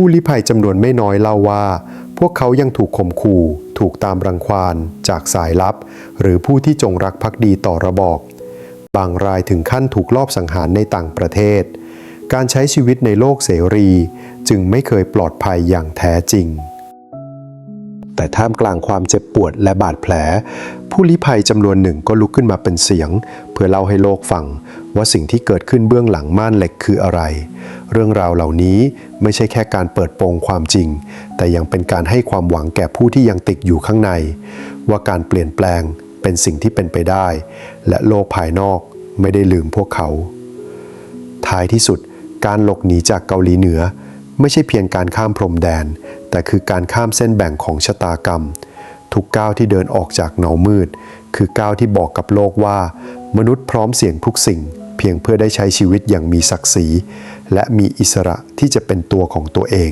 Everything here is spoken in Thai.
ผู้ลี้ภัยจำนวนไม่น้อยเล่าว่า พวกเขายังถูกข่มขู่ ถูกตามรังควานจากสายลับ หรือผู้ที่จงรักภักดีต่อระบอบบางรายถึงขั้นถูกลอบสังหารในต่างประเทศ การใช้ชีวิตในโลกเสรี จึงไม่เคยปลอดภัยอย่างแท้จริง แต่ท่ามกลางความเจ็บปวดและบาดแผล ผู้ลี้ภัยจำนวนหนึ่งก็ลุกขึ้นมาเป็นเสียง เพื่อเล่าให้โลกฟัง ว่าสิ่งที่เกิดขึ้นเบื้องหลังม่านเหล็กคืออะไร เรื่องราวเหล่านี้ไม่ใช่แค่การเปิดโปงความจริง แต่ยังเป็นการให้ความหวังแก่ผู้ที่ยังติดอยู่ข้างใน ว่าการเปลี่ยนแปลงเป็นสิ่งที่เป็นไปได้ และโลกภายนอกไม่ได้ลืมพวกเขา ท้ายที่สุดการหลบหนีจากเกาหลีเหนือ ไม่ใช่เพียงการข้ามพรมแดน แต่คือการข้ามเส้นแบ่งของชะตากรรม ทุกก้าวที่เดินออกจากเงามืด คือก้าวที่บอกกับโลกว่า มนุษย์พร้อมเสี่ยงทุกสิ่ง เพียงเพื่อได้ใช้ชีวิตอย่างมีศักดิ์ศรี และมีอิสระที่จะเป็นตัวของตัวเอง